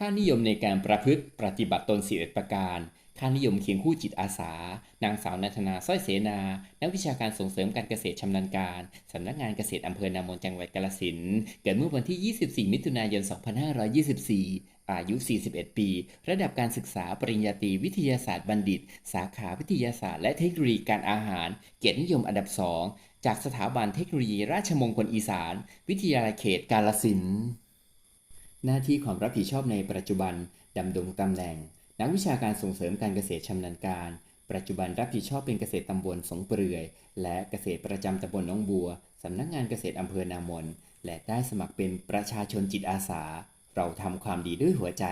ค่านิยมในการประพฤติปฏิบัติตน11ประการ ค่านิยมเคียงคู่จิตอาสา นางสาวนันทนาสร้อยเสนา นักวิชาการส่งเสริมการเกษตรชำนาญการ สำนักงานเกษตรอำเภอนามนจังหวัดกาฬสิน เกิดเมื่อวันที่ 24 มิถุนายน 2524 อายุ 41 ปี ระดับการศึกษาปริญญาตรีวิทยาศาสตร์บัณฑิต สาขาวิทยาศาสตร์และเทคโนโลยีการอาหาร เกียรตินิยมอันดับ 2 จากสถาบันเทคโนโลยีราชมงคลอีสาน วิทยาลัยเขตกาฬสิน หน้าที่ความรับผิดชอบในปัจจุบันดำรงตำแหน่ง นักวิชาการส่งเสริมการเกษตรชำนาญการ ปัจจุบันรับผิดชอบเป็นเกษตรตำบลสงเปลือย และเกษตรประจำตำบลน้องบัวสำนักงานเกษตรอำเภอนามน และได้สมัครเป็นประชาชนจิตอาสา เราทำความดีด้วยหัวใจ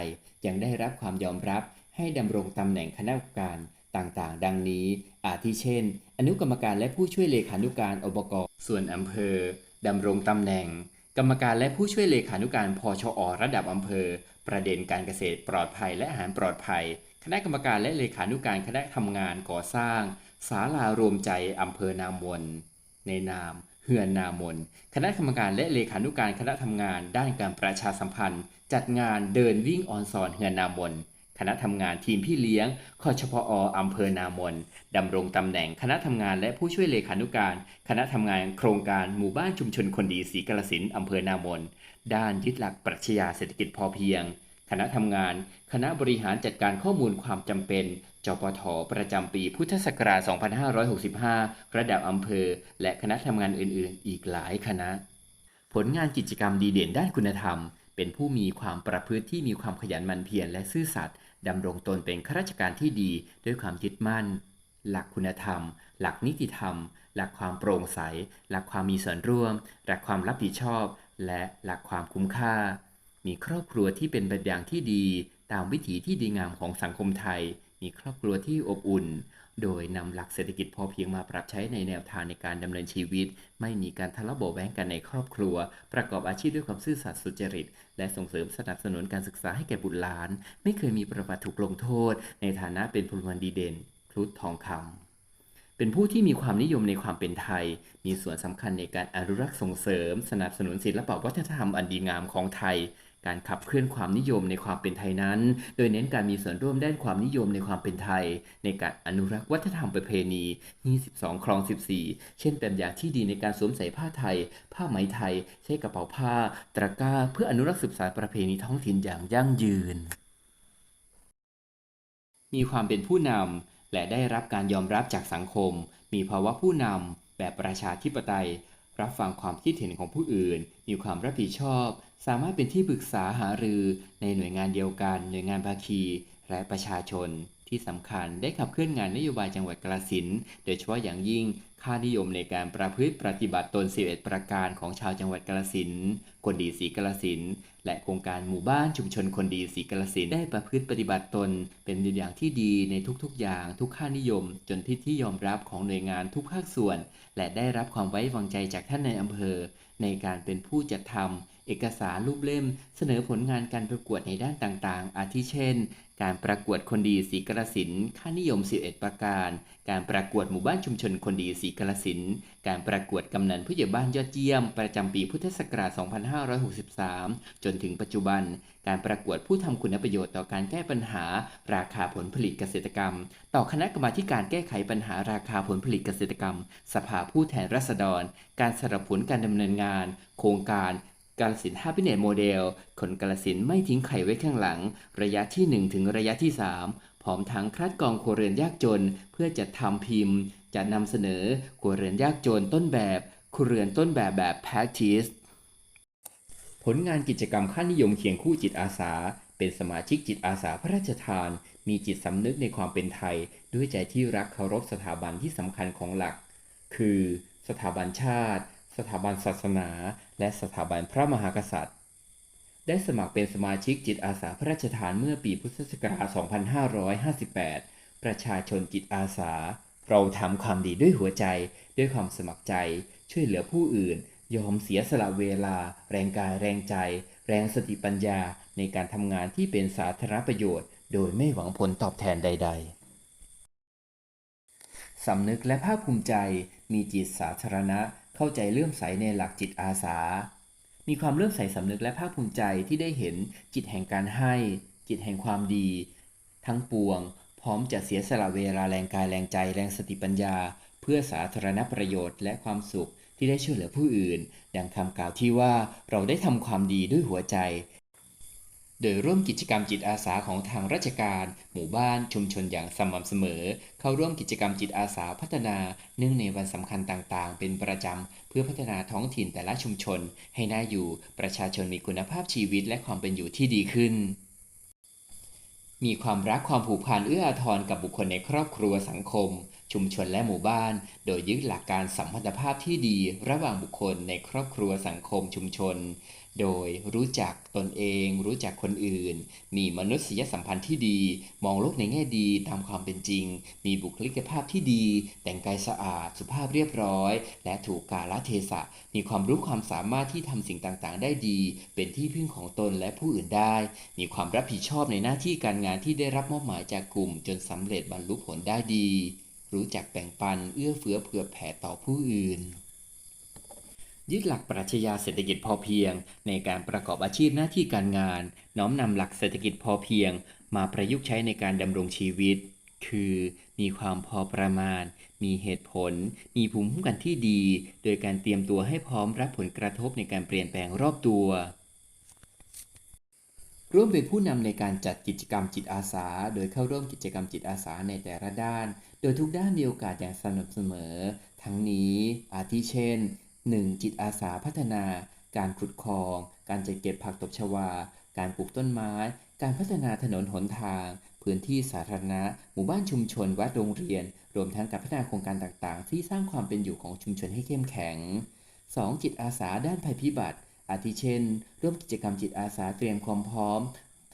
ยังได้รับความยอมรับ ให้ดำรงตำแหน่งคณะกรรมการต่างๆ ดังนี้ อาทิเช่น อนุกรรมการและผู้ช่วยเลขานุการอบกส่วนอำเภอดำรงตำแหน่ง กรรมการและผู้ช่วยเลขานุการพอชอระดับอำเภอ ประเด็นการเกษตรปลอดภัยและอาหารปลอดภัย คณะกรรมการและเลขานุการคณะทำงานก่อสร้างศาลารวมใจอำเภอนามน ในนามเฮือนนามน คณะกรรมการและเลขานุการคณะทำงาน ด้านการประชาสัมพันธ์ จัดงานเดินวิ่งออนซอนเฮือนนามน คณะทำงานทีมพี่เลี้ยงคชพออำเภอนามนดำรงตำแหน่งคณะทำงานและผู้ช่วยเลขานุการ คณะทำงานโครงการหมู่บ้านชุมชนคนดีศรีกาฬสินอำเภอนามนด้านยึดหลักปรัชญาเศรษฐกิจพอเพียง คณะทำงาน คณะบริหารจัดการข้อมูลความจำเป็นจปทประจำปีพุทธศักราช 2565 ระดับอำเภอ และคณะทำงานอื่น ๆ อีกหลายคณะ ผลงานกิจกรรมดีเด่นด้านคุณธรรม เป็นผู้มีความประพฤติที่มีความขยันหมั่นเพียรและซื่อสัตย์ดำรงตนเป็นข้าราชการที่ดีด้วยความยึดมั่น หลักคุณธรรม หลักนิติธรรม หลักความโปร่งใส หลักความมีส่วนร่วม หลักความรับผิดชอบ และหลักความคุ้มค่า มีครอบครัวที่เป็นแบบอย่างที่ดี ตามวิถีที่ดีงามของสังคมไทย มีครอบครัวที่อบอุ่น โดยนำหลักเศรษฐกิจพอเพียงมาปรับใช้ในแนวทางในการดำเนินชีวิต ไม่มีการทะเลาะเบาะแว้งกันในครอบครัว ประกอบอาชีพด้วยความซื่อสัตย์สุจริต และส่งเสริมสนับสนุนการศึกษาให้แก่บุตรหลาน ไม่เคยมีประวัติถูกลงโทษ ในฐานะเป็นพลเมืองดีเด่นครุฑทองคำเป็นผู้ที่มีความนิยมในความเป็นไทย มีส่วนสำคัญในการอนุรักษ์ส่งเสริม สนับสนุนศิลปวัฒนธรรมอันดีงามของไทย การขับเคลื่อนความนิยมในความเป็นไทยนั้น โดยเน้นการมีส่วนร่วมด้านความนิยมในความเป็นไทย ในการอนุรักษ์วัฒนธรรมประเพณี22คลอง 14 เช่นแบบอย่างที่ดีในการสวมใส่ผ้าไทย ผ้าไหมไทย ใช้กระเป๋าผ้า ตะกร้า เพื่ออนุรักษ์สืบสานประเพณีท้องถิ่นอย่างยั่งยืน มีความเป็นผู้นำและได้รับการยอมรับจากสังคม มีภาวะผู้นำแบบประชาธิปไตย รับฟังความคิดเห็นของผู้อื่น มีความรับผิดชอบ สามารถเป็นที่ปรึกษาหารือในหน่วยงานเดียวกัน หน่วยงานภาคี และประชาชน ที่สำคัญได้ขับเคลื่อนงานนโยบายจังหวัดกาฬสินโดยเฉพาะอย่างยิ่งค่านิยมในการประพฤติปฏิบัติตน 11 ประการของชาวจังหวัดกาฬสินคนดีศรีกาฬสินและโครงการหมู่บ้านชุมชนคนดีศรีกาฬสินได้ประพฤติปฏิบัติตน เป็นตัวอย่างที่ดีในทุกๆ อย่าง ทุกค่านิยม จนที่ที่ยอมรับของหน่วยงานทุกภาคส่วน และได้รับความไว้วางใจจากท่านในอำเภอ ในการเป็นผู้จัดทำ เอกสารรูปเล่ม เสนอผลงานการประกวดในด้านต่างๆ อาทิเช่น การประกวดคนดีศรีกาฬสินค่านิยม 11 ประการ การประกวดหมู่บ้านชุมชนคนดีศรีกาฬสินการประกวดกำนันผู้ใหญ่บ้านยอดเยี่ยม ประจำปีพุทธศักราช 2563 จนถึงปัจจุบัน การประกวดผู้ทำคุณประโยชน์ต่อการแก้ปัญหา ราคาผลผลิตเกษตรกรรม ต่อคณะกรรมาการแก้ไขปัญหาราคาผลผลิตเกษตรกรรม สภาผู้แทนราษฎร การสนับสนุนการดำเนินงาน โครงการ กาลสินห้าพิเนตโมเดลคนกาลสินไม่ทิ้งไข่ไว้ข้างหลัง ระยะที่ 1 ถึงระยะที่ 3 พร้อมทั้งคัดกรองครัวเรือนยากจน เพื่อจัดทำพิมพ์ จะนำเสนอครัวเรือนยากจนต้นแบบครัวเรือนต้นแบบแบบ practice ผลงานกิจกรรมค่านิยมเคียงคู่จิตอาสา เป็นสมาชิกจิตอาสาพระราชทาน มีจิตสำนึกในความเป็นไทย ด้วยใจที่รักเคารพสถาบันที่สำคัญของหลัก คือ สถาบันชาติ สถาบันศาสนา และสถาบันพระมหากษัตริย์ ได้สมัครเป็นสมาชิกจิตอาสาพระราชทานเมื่อปีพุทธศักราช 2558 ประชาชนจิตอาสา เราทำความดีด้วยหัวใจ ด้วยความสมัครใจ ช่วยเหลือผู้อื่น ยอมเสียสละเวลา แรงกายแรงใจ แรงสติปัญญาในการทำงานที่เป็นสาธารณประโยชน์ โดยไม่หวังผลตอบแทนใด ๆสำนึกและภาคภูมิใจมีจิตสาธารณะ เข้าใจเลื่อมใสในหลักจิตอาสา มีความเลื่อมใสสำนึกและภาคภูมิใจที่ได้เห็นจิตแห่งการให้ จิตแห่งความดี ทั้งปวง พร้อมจะเสียสละเวลาแรงกายแรงใจแรงสติปัญญา เพื่อสาธารณประโยชน์และความสุขที่ได้ช่วยเหลือผู้อื่น ดังคำกล่าวที่ว่าเราได้ทำความดีด้วยหัวใจ โดยร่วมกิจกรรมจิตอาสาของทางราชการ หมู่บ้านชุมชนอย่างสม่ำเสมอ เข้าร่วมกิจกรรมจิตอาสาพัฒนา เนื่องในวันสำคัญต่างๆ เป็นประจำ เพื่อพัฒนาท้องถิ่นแต่ละชุมชน ให้น่าอยู่ประชาชนมีคุณภาพชีวิตและความเป็นอยู่ที่ดีขึ้น มีความรักความผูกพันเอื้ออาทรกับบุคคลในครอบครัวสังคมชุมชนและหมู่บ้าน โดยยึดหลักการสัมพันธภาพที่ดีระหว่างบุคคลในครอบครัวสังคมชุมชน โดยรู้จักตนเอง รู้จักคนอื่น มีมนุษยสัมพันธ์ที่ดี มองโลกในแง่ดีตามความเป็นจริง มีบุคลิกภาพที่ดี แต่งกายสะอาด สุภาพเรียบร้อย และถูกกาลเทศะ มีความรู้ความสามารถที่ทำสิ่งต่างๆ ได้ดี เป็นที่พึ่งของตนและผู้อื่นได้ มีความรับผิดชอบในหน้าที่การงานที่ได้รับมอบหมายจากกลุ่ม จนสำเร็จบรรลุผลได้ดี รู้จักแบ่งปันเอื้อเฟื้อเผื่อแผ่ต่อผู้อื่น ยึดหลักปรัชญาเศรษฐกิจพอเพียง ในการประกอบอาชีพหน้าที่การงาน น้อมนำหลักเศรษฐกิจพอเพียง มาประยุกต์ใช้ในการดำรงชีวิต คือมีความพอประมาณ มีเหตุผล มีภูมิคุ้มกันที่ดี โดยการเตรียมตัวให้พร้อมรับผลกระทบในการเปลี่ยนแปลงรอบตัวร่วมเป็นผู้นำในการจัดกิจกรรมจิตอาสา โดยเข้าร่วมกิจกรรมจิตอาสาในแต่ละด้าน ดยทุกด้านมีโอกาสอย่างสม่ำเสมอ ทั้งนี้อาทิเช่น 1. จิตอาสาพัฒนา การขุดคลอง การจัดเก็บผักตบชวา การปลูกต้นไม้ การพัฒนาถนนหนทาง พื้นที่สาธารณะ หมู่บ้านชุมชน วัดโรงเรียน รวมทั้งการพัฒนาโครงการต่างๆ ที่สร้างความเป็นอยู่ของชุมชนให้เข้มแข็ง 2. จิตอาสาด้านภัยพิบัติ อาทิเช่น ร่วมกิจกรรมจิตอาสาเตรียมความพร้อม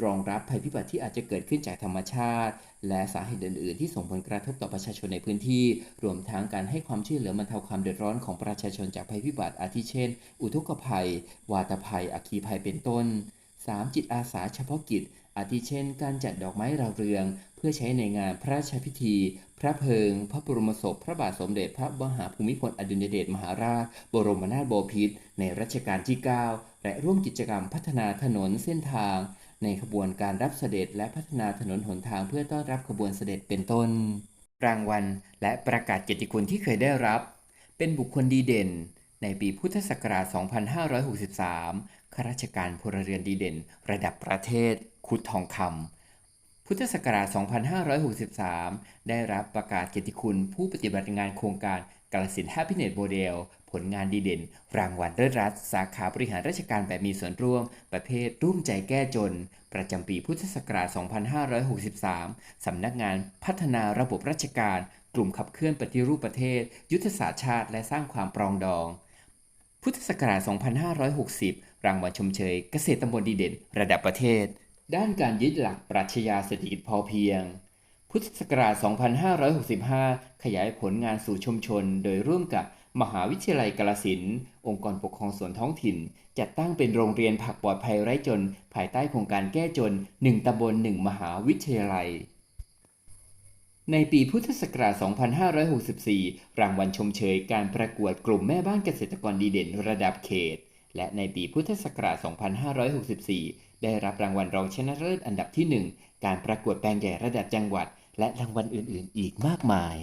รองรับภัยพิบัติที่อาจจะเกิดขึ้นจากธรรมชาติ และสาเหตุอื่น ๆ ที่ส่งผลกระทบต่อประชาชนในพื้นที่ รวมทั้งการให้ความช่วยเหลือบรรเทาความเดือดร้อนของประชาชนจากภัยพิบัติอาทิเช่น อุทกภัย วาตภัย อัคคีภัยเป็นต้น 3. จิตอาสาเฉพาะกิจ อาทิเช่น การจัดดอกไม้ราเรือง เพื่อใช้ในงานพระราชพิธี พระเพลิง พระบรมศพ พระบาทสมเด็จพระมหาภูมิพลอดุลยเดชมหาราช บรมนาถบพิตรในรัชกาลที่ 9 และร่วมกิจกรรมพัฒนาถนนเส้นทาง ในขบวนการรับเสด็จและพัฒนาถนนหนทางเพื่อต้อนรับขบวนเสด็จเป็นต้น รางวัลและประกาศเกียรติคุณที่เคยได้รับ เป็นบุคคลดีเด่น ในปีพุทธศักราช 2563 ข้าราชการพลเรือนดีเด่น ระดับประเทศ คุดทองคำ พุทธศักราช 2563 ได้รับประกาศเกียรติคุณผู้ปฏิบัติงานโครงการ กาลสิน Happiness Model ผลงานดีเด่น รางวัลเลิศรัฐ สาขาบริหารราชการแบบมีส่วนร่วม ประเภทร่วมใจแก้จน ประจำปีพุทธศักราช 2563 สำนักงานพัฒนาระบบราชการ กลุ่มขับเคลื่อนปฏิรูปประเทศ ยุทธศาสตร์ชาติ และสร้างความปรองดอง พุทธศักราช 2560 รางวัลชมเชย เกษตรตำบลดีเด่น ระดับประเทศ ด้านการยึดหลักปรัชญาเศรษฐกิจพอเพียง พุทธศักราช 2565 ขยายผลงานสู่ชุมชน โดยร่วมกับมหาวิทยาลัยกาลสินองค์กรปกครองส่วนท้องถิ่น จัดตั้งเป็นโรงเรียนผักปลอดภัยไร้จน ภายใต้โครงการแก้จน 1ตำบล 1 มหาวิทยาลัย ในปีพุทธศักราช 2564 รางวัลชมเชยการประกวดกลุ่มแม่บ้านเกษตรกรดีเด่นระดับเขต และในปีพุทธศักราช 2564 ได้รับรางวัลรองชนะเลิศอันดับที่ 1 การประกวดแปลงใหญ่ระดับจังหวัด และรางวัลอื่นๆ อีกมากมาย